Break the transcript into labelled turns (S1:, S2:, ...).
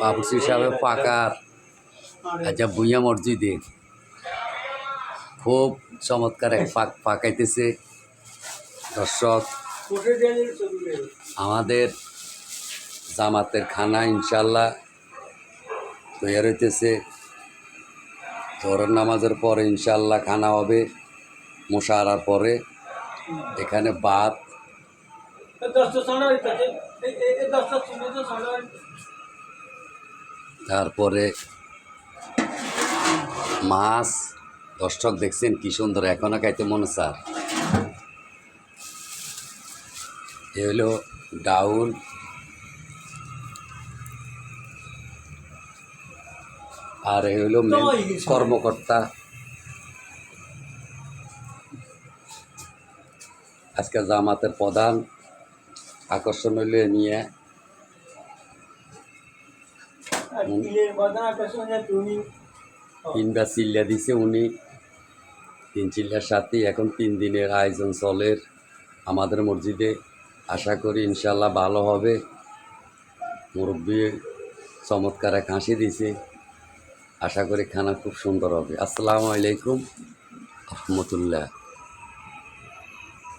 S1: বাবুসি হিসাবে পাকার। আচ্ছা ভুইয়া মসজিদে খুব চমৎকার এক পাক পাকাইতেছে। দর্শক, আমাদের জামাতের খানা ইনশাল্লাহ তৈরি হইতেছে। জোহরের নামাজের পরে ইনশাল্লাহ খানা হবে মশারার পরে। এখানে ভাত তারপরে মাছ দর্শক দেখছেন কি সুন্দর এখনও খাইতে মনে স্যার এ হলো ডাউল। আর এ হলো কর্মকর্তা। আজকে জামাতের প্রধান। আকর্ষণ হইল নিয়ে। তিনটা চিল্লা দিছে উনি। তিন চিল্লার সাথে এখন তিন দিনের আয়োজন চলের আমাদের মসজিদে। আশা করি ইনশাল্লাহ ভালো হবে। মুরব্বী চমৎকার এক হাসি দিছে। আশা করি খানা খুব সুন্দর হবে। আসসালামু আলাইকুম। রহমতুল্লাহ।